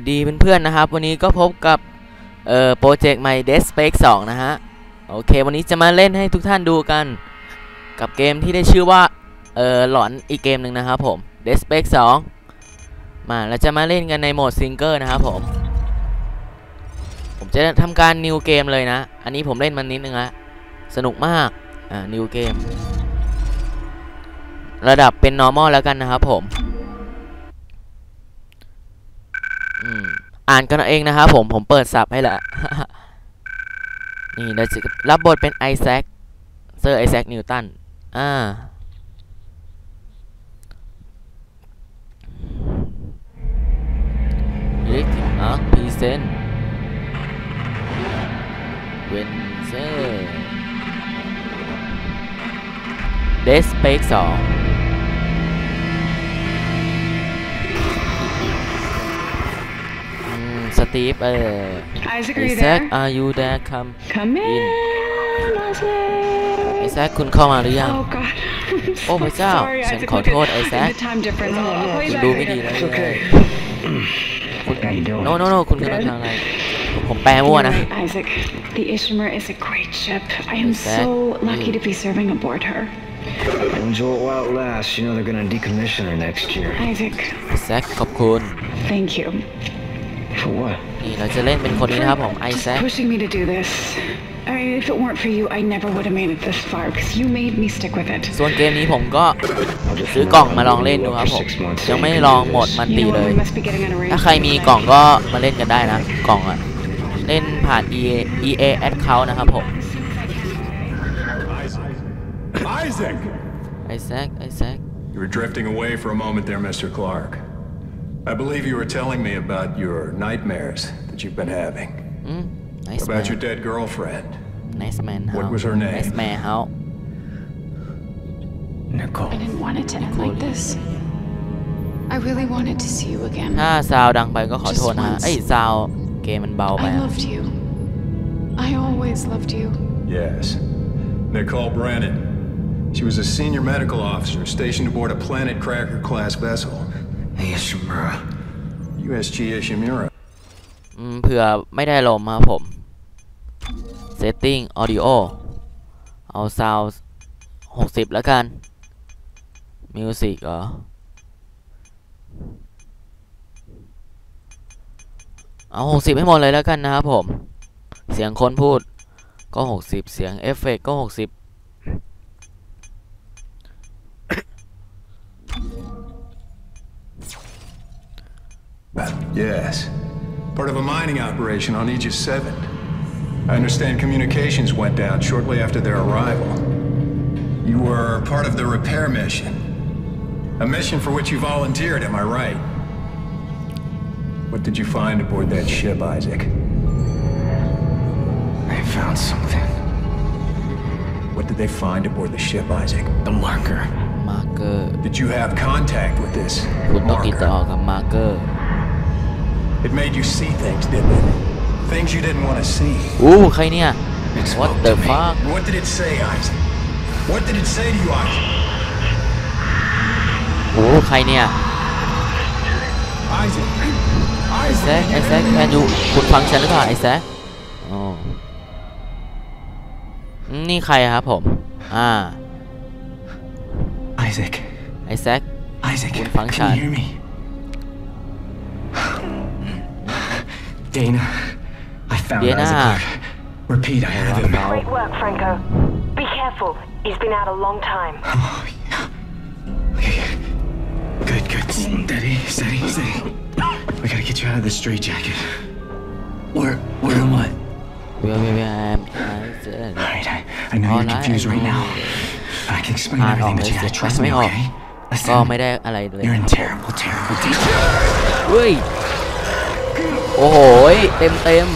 สดีเพื่อนๆนะครับ วันนี้ก็พบกับเอ่อโปรเจกต์ใหม่ Dead Space 2 นะฮะ โอเค วันนี้จะมาเล่นให้ทุกท่านดูกัน กับเกมที่ได้ชื่อว่าเอ่อหลอนอีกเกมหนึ่งนะครับผม Dead Space 2 มาเราจะมาเล่นกันในโหมดซิงเกิลนะครับผม ผมจะทำการ new เกมเลยนะ อันนี้ผมเล่นมันนิดนึงละสนุกมาก อ่า new เกมระดับเป็น normal แล้วกันนะครับผม อืมอ่านกันเอาเองนะครับผมผมเปิดสับให้ละนี่เราจะรับบทเป็นไอแซคเซอร์ไอแซคนิวตันอ่าเล็กทิมอาร์คพีเซนเวนเซอร์เดสเปกสอง สตีฟเออ Isaac, ไอ are you แซค there? are you there come Come in, ไอ Isaac. แซคคุณเข้ามาหรือยัง Oh God. I'm โอ้ so พระเจ้า sorry, ฉัน Isaac. ขอ Look โทษ at ไอแซค the time difference. I'll, I'll call you คุณ back ดูไม่ดี later. เลย It's okay. คุณ How you doing? โนโนโนคุณกำลังทำอะไร ผมแปลมั่ว You're นะ right, Isaac. The Ishimar is a great ship. I am Is that so lucky you? to be serving aboard her. Enjoy it while it lasts. You know they're gonna decommission her next year. Isaac, ไอแซคขอบคุณ thank you. For what? นี่เราจะเล่นเป็นคนนี้นะครับผมไอ Just แซค pushing me to do this. I mean, if it weren't for you, I never would have made it this far because you made me stick with it. ส่วนเกมนี้ผมก็ I'll just ซื้อกล่องมาลองเล่นดูครับ for ผม six months. ยังไม่ลองหมดมัน You ตี know เล what? ย We must be getting on a ถ้าใครมีกล่องก็มาเล่นกันได้นะ กล่องอะเล่นผ่าน EA EA Account นะครับผม Isaac! ไอแซคไอแซค You were drifting away for a moment there, Mr. Clark. I believe you were telling me about your nightmares that you've been having. อืม nice About man your dead girlfriend. nice man What how was her name? nice man how Nicole. I didn't want it to end like this. I really wanted to see you again. ถ้าซาวดังไปก็ขอโทษนะฮะเอ้ยซาวเกมมันเบาไป I อะ loved you. I always loved you. Yes. Nicole Brennan. She was a senior medical officer stationed aboard a Planet Cracker class vessel. Ishimura USG Ishimura เผื่อไม่ได้ลมครับผม Setting Audio เอา Sound 60 แล้วกัน Music เหรอ เอา 60 ให้หมดเลยแล้วกันนะครับผม เสียงคนพูดก็ 60 เสียงเอฟเฟกก็ 60 Yes. Part of a mining operation on Aegis 7. I understand communications went down shortly after their arrival. You were part of the repair mission. A mission for which you volunteered, am I right? What did you find aboard that ship, Isaac? I found something. What did they find aboard the ship, Isaac? The marker. Marker. Did you have contact with this? Marker. It made you see things, didn't it? Things you didn't want to see. อู้ใครเนี่ย It What spoke the to me. fuck What did it say, Isaac? What did it say to you, Isaac? โอ้ใครเนี่ย Isaac. ไอ Isaac. แซคไอแซคแคนยูคุณฟังฉันหรือเปล่าไอแซคอ๋ออืมนี่ใครครับผม อ่า Isaac. ไอแซค Isaac. Good Can function. you hear me? Dana, I found Dana. Isaac. Repeat, I have him. Great work, Franco. Be careful. He's been out a long time. Oh, yeah. Okay. Good, good. Steady, steady, steady. We gotta get you out of this straitjacket. Where, where am I? Where, where, where am I? All right, I, I know you're confused right now. I can explain ah, everything, but you gotta trust me, okay? Listen, you're in terrible, terrible danger. Wait. อ้โหเต็มเต็ม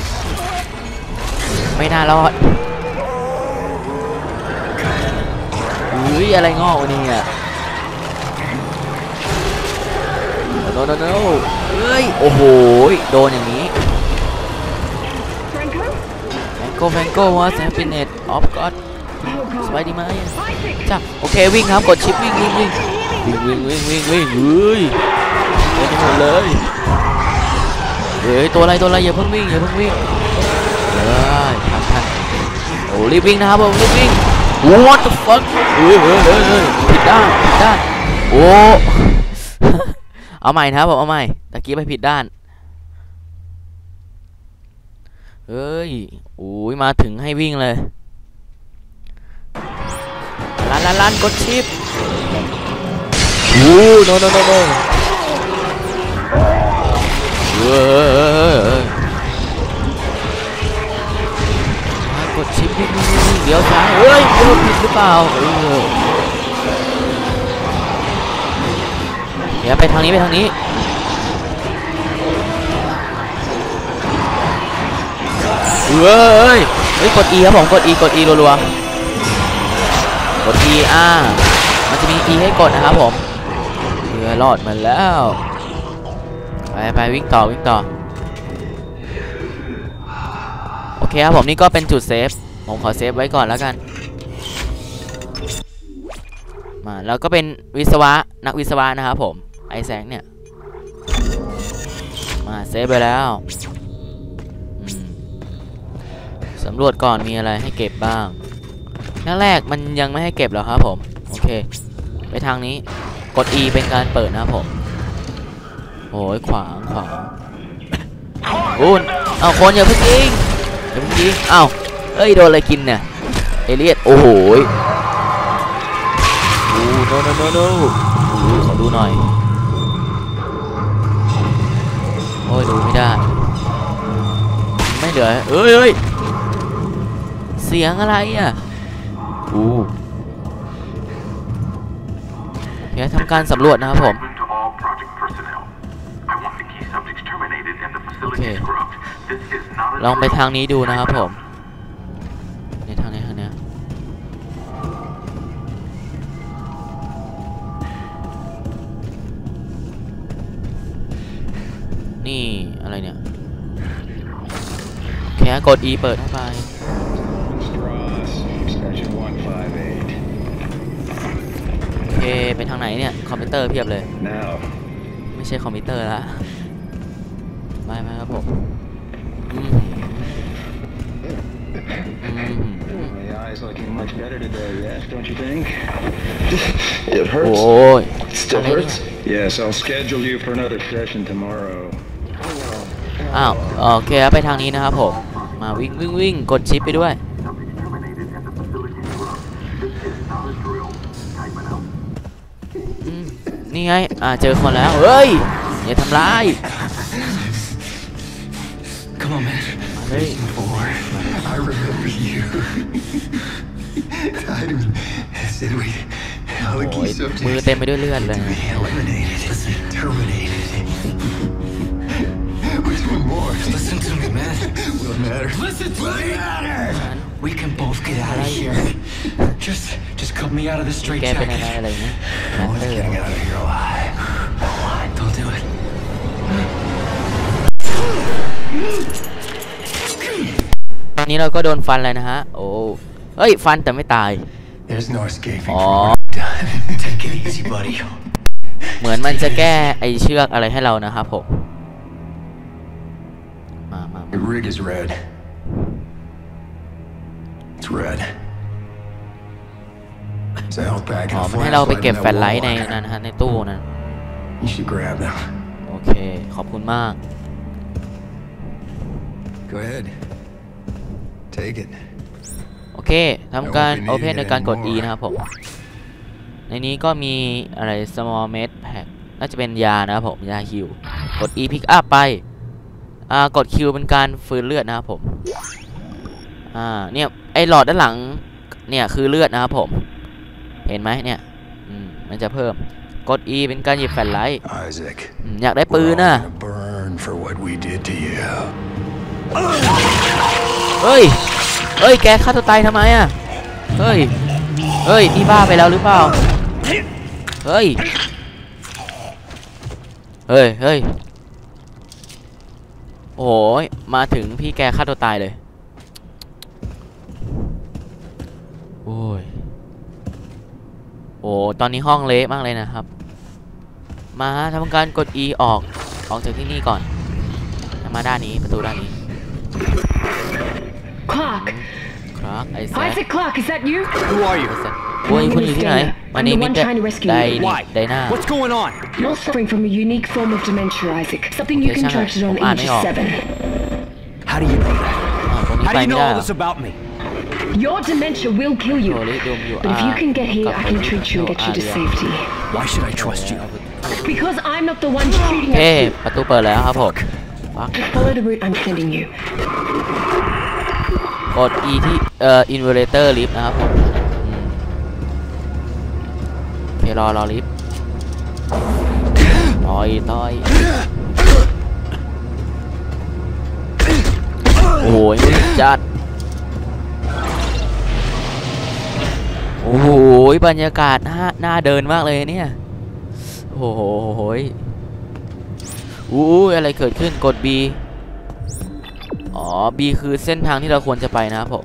ไม่น่ารอดเฮ้ยอะไรงอกวะเนี่ยโนโนโนเฮ้ย โอ้โห โดนอย่างนี้แฟงโกแฟงโกว่าแซมปินเนตออฟก็อดสบายดีไหมจ้าโอเควิ่งครับ กดชิปวิ่งวิ่งวิ่งวิ่งวิ่งวิ่งวิ่งวิ่งเฮ้ยเต็มหมดเลย เฮ้ยตัวอะไรตัวอะไรอย่าเพิ่งวิ่งอย่าเพิ่งวิ่งเฮ้ยทันทันโอ้รีบวิ่งนะครับผมรีบวิ่ง What the fuck เฮ้ยเฮ้ยเฮ้ยเฮ้ยผิดด้านผิดด้านโอ้เอาใหม่นะครับผมเอาใหม่ตะกี้ไปผิดด้านเฮ้ยโอ้ยมาถึงให้วิ่งเลยลันลันลันกดชิปโอ้โนโนโนโน เฮ้ยกดชิปวิ่งวิ่งเดี๋ยวซ้ายเฮ้ยเดี๋ยวผิดหรือเปล่าเออเดี๋ยวไปทางนี้ไปทางนี้เฮ้ยเฮ้ยกด E ครับผมกด E กด E รัวๆกด E อ่ามันจะมี E ให้กดนะครับผมเรือรอดมาแล้ว ไปไปวิ่งต่อวิ่งต่อ โอเคครับผมนี่ก็เป็นจุดเซฟ ผมขอเซฟไว้ก่อนแล้วกัน มาแล้วก็เป็นวิศวะนักวิศวะนะครับผม ไอแซงเนี่ย มาเซฟไปแล้วสำรวจก่อนมีอะไรให้เก็บบ้างหน้าแรกมันยังไม่ให้เก็บหรอครับผม โอเค ไปทางนี้ กด E เป็นการเปิดนะครับผม โอ้ยขวางขวางอุนเอาคนอย่าเพิ่งยิงอย่าเพิ่งยิงเอ้าเอ้ยโดนอะไรกินเนี่ยเอเลียดโอ้โหโอ้โนโนโนโนโอ้ขอดูหน่อยโอ้ยดูไม่ได้ ไม่เหลือเอ้ยเอ้ยเสียงอะไรอะอู้เดี๋ยวทำการสำรวจนะครับผม ลองไปทางนี้ดูนะครับผมในทางนี้ทางเนี้ยนี่อะไรเนี่ยแค่กด E เปิดเข้าไป Ross, extension 158. โอเคไปทางไหนเนี่ย คอมพิวเตอร์เพียบเลย Now, ไม่ใช่คอมพิวเตอร์ละ ไปไหมครับผมอืมอืม the eyes looking much better today, yes, don't you think? It โอ้ hurts. ย Still hurts. Yes, I'll schedule you for another session tomorrow. อ้าวโอเคครับไปทางนี้นะครับผม มาวิ่งวิ่งวิ่งกดชิปไปด้วยอืมนี่ไง อ่าเจอคนแล้ว เฮ้ย อย่าทำร้าย Come on, man. มาเลย Four. I remember you. I didn't. Said we. All the โอ้ key ย subjects มือเต็มไปด้วยเลือดเลย to be eliminated. Listen, terminated. Which one more? Listen to me, man. What matter? Listen to me. matter. We can both get out of here. Just, just cut me out of this แก straight เป็นอะไร jacket. อะไรเงี้ย No one's getting out of here alive. Don't do it. อนนี้เราก็โดนฟันเลยนะฮะ โอ้เฮ้ย ฟันแต่ไม่ตาย There's no escaping Aw. from what I've done. Take it easy, buddy. เหมือนมันจะแก้ไอเชือกอะไรให้เรานะครับผม มามา The rig is red. It's red. It's a health pack อ๋อ and a มันให้เราไป flashlight เก็บ in แฟล that ชไลท์ใน wall. นั้นนะฮะในตู้นั้น You should grab them. โอเค ขอบคุณมาก Go ahead. Take it. โอเคทำการ I won't be Open needing โด it ยการกด E anymore นะครับผม ในนี้ก็มีอะไร small med pack น่าจะเป็นยานะครับผมยาฮิวกด E pick up ไป อ่ากด Q เป็นการฟื้นเลือดนะครับผม อ่าเนี่ยไอหลอดด้านหลังเนี่ยคือเลือดนะครับผม เห็นไหมเนี่ยอืมมันจะเพิ่มกด E เป็นการหยิบแฟลชไลท์ Isaac. อืมอยากได้ปื we're น all น่ะ เฮ้ย เฮ้ย แกฆ่าตัวตายทำไมอะ เฮ้ย เฮ้ย นี่บ้าไปแล้วหรือเปล่า เฮ้ย เฮ้ย เฮ้ย โอ้ยมาถึงพี่แกฆ่าตัวตายเลย โอ้ย โอ้ ตอนนี้ห้องเละมากเลยนะครับ มาทำการกด E ออก ออกจากที่นี่ก่อน มาด้านนี้ประตูด้านนี้ Clark. ครับไอ้แซค Isaac Clark, is that you? Who are you? โอ้ยคุณอยู่ที่ไหน มานี่ I'm the มิ one ด trying to rescue ได you. นี่ Why? ไดนา What's going on? You're suffering from a unique form of dementia, Isaac. Something you Okay, Shanghai. contracted on Ah, age no. seven. How do you know that? อ่าตรงนี้ How ไป do you ไม่ know ได้ all เหรอ this about me? Your dementia will kill you. โทริดมอยู่ But if you can get here, I can treat you and get you to safety. Why should I trust you? Because I'm not the one shooting โอเค at you. ประตูเปิดแล้วครับผมฟัก Just follow the route I'm sending you. กด E ที่เอ่อ inverter lift นะครับผมโอเครอรอลิฟต์ต่อยต่อยโอ้โหมืดจัด โอ้โหบรรยากาศน่าน่าเดินมากเลยเนี่ย โอ้โหโอู้อะไรเกิดขึ้นกด B อ๋อ B คือเส้นทางที่เราควรจะไปนะครับผม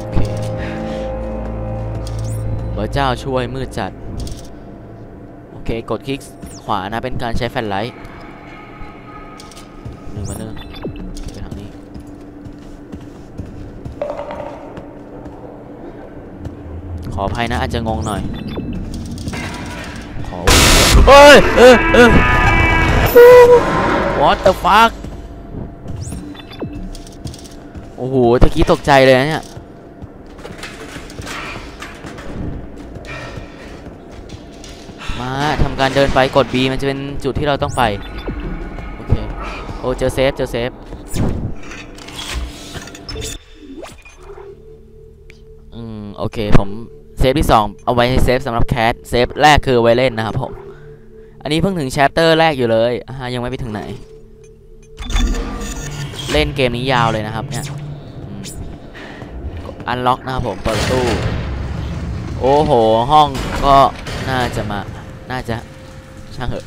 โอเคพระเจ้าช่วยมืดจัด โอเค กดคลิกขวานะ เป็นการใช้แฟลชไลท์หนึ่งมาหนึ่งไปทางนี้ ขออภัยนะ อาจจะงงหน่อย ขอเฮ้ย เออเออ What the fuck โอ้โหตะกี้ตกใจเลยนะเนี่ยมาทำการเดินไปกด B มันจะเป็นจุดที่เราต้องไป โอเค โอ้เจอเซฟเจอเซฟอืม โอเค ผมเซฟที่ 2 เอาไว้ให้เซฟสำหรับแคทเซฟแรกคือไว้เล่นนะครับผม อันนี้เพิ่งถึงแชปเตอร์แรกอยู่เลยอ่ายังไม่ไปถึงไหน เล่นเกมนี้ยาวเลยนะครับเนี่ยอันล็อกนะครับผมเปิดตู้ โอ้โห ห้องก็น่าจะมา น่าจะช่างเหอะ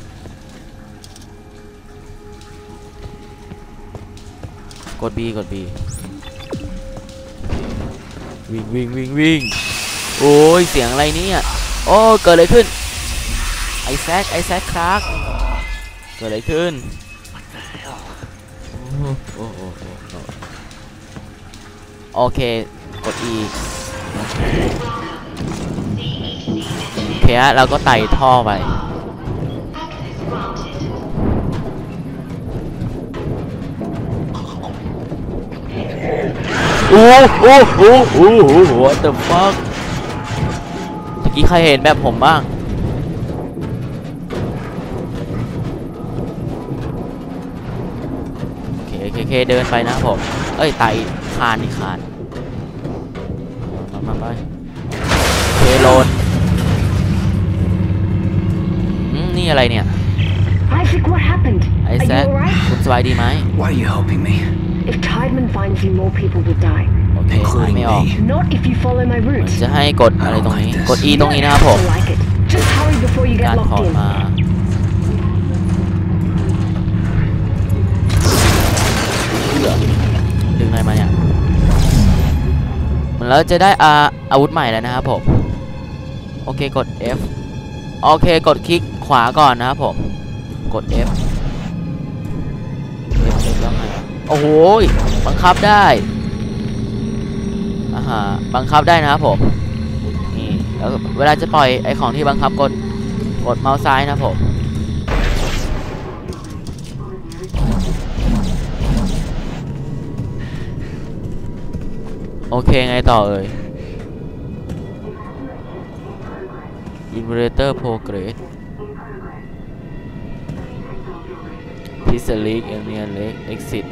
กด B กด B วิ่งวิ่งวิ่งวิ่งโอ้ย เสียงอะไรเนี่ย โอ้ เกิดอะไรขึ้น ไอแซคไอแซคครักเกิดอะไรขึ้นโอ้โหโอ้โหโอ้โหโอเค กด E โอเคฮะเราก็ไต่ท่อไปโอ้โอ้โอ้โอ้โอ้ what the fuck เมื่อกี้ใครเห็นแบบผมบ้าง เคโอเคโอเคเดินไปนะครับผม เอ้ยไต่คานนี่คานมามาไปโอเคโลนอืมนี่อะไรเนี่ย Isaac, what happened? ไอ Are แซ you ค alright? คุณสบายดีไหม Why are you helping me? If Tideman finds you, more people will die. โอเคอ่านไม่ออก Not if you follow my เหมือน route. จะให้กดอะไรตรงนี้ กด E ตรงนี้ You นะครับผม don't have to like it. Just hurry before you กา get รพอ locked ร์ต in. มา งอะไรมาเนี่ยเหมือนเราจะได้อาอาวุธใหม่แล้วนะครับผม โอเคกด F โอเคกดคลิกขวาก่อนนะครับผม กด F F F แล้วไงโอ้โหบังคับได้อ่าฮะบังคับได้นะครับผม นี่ แล้วเวลาจะปล่อยไอของที่บังคับกด กดเมาส์ซ้ายนะครับผม โอเคไงต่อเอ่ย Inverter Progress p i s a l eak a n i a l e Exit